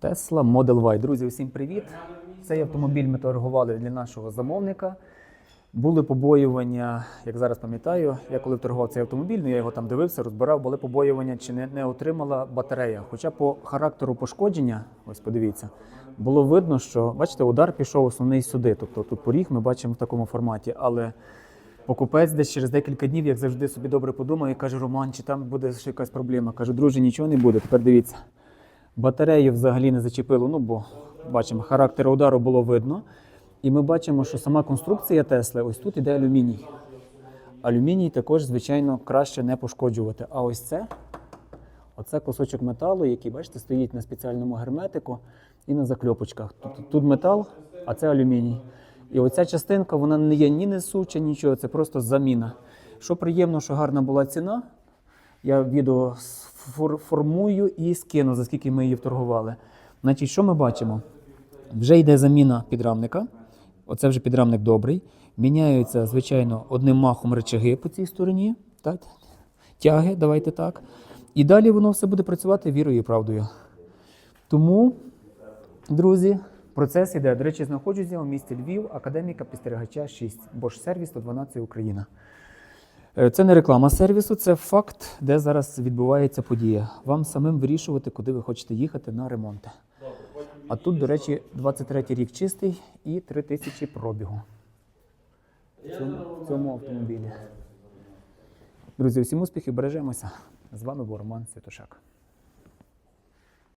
Tesla Model Y. Друзі, усім привіт! Цей автомобіль ми торгували для нашого замовника. Були побоювання, як зараз пам'ятаю, я коли торгував цей автомобіль, ну я його там дивився, розбирав, були побоювання, чи не, не отримала батарея. Хоча по характеру пошкодження, ось подивіться, було видно, що бачите, удар пішов основний сюди. Тобто тут поріг ми бачимо в такому форматі, але покупець десь через декілька днів, як завжди, собі добре подумав і каже: Роман, чи там буде ще якась проблема? Кажу, друже, нічого не буде. Тепер дивіться. Батарею взагалі не зачепило, ну бо бачимо, характер удару було видно. І ми бачимо, що сама конструкція Тесли, ось тут іде алюміній. Алюміній також, звичайно, краще не пошкоджувати. А ось це, оце кусочок металу, який, бачите, стоїть на спеціальному герметику і на закльопочках. Тут, тут метал, а це алюміній. І оця частинка вона не є ні несуча, нічого, це просто заміна. Що приємно, що гарна була ціна. Я відео формую і скину, за скільки ми її вторгували. Значить, що ми бачимо? Вже йде заміна підрамника. Оце вже підрамник добрий. Міняються, звичайно, одним махом речаги по цій стороні. Так? Тяги, давайте так. І далі воно все буде працювати вірою і правдою. Тому, друзі, процес іде. До речі, знаходжуся у місті Львів, академіка Підстерігача 6, Bosch сервіс 112 Україна. Е, Це не реклама сервісу, це факт, де зараз відбувається подія. Вам самим вирішувати, куди ви хочете їхати на ремонти. А тут, до речі, 23-й рік чистий і 3 тисячі пробігу в цьому, в цьому автомобілі. Друзі, всім успіхів, бережемося. З вами був Роман Святошак.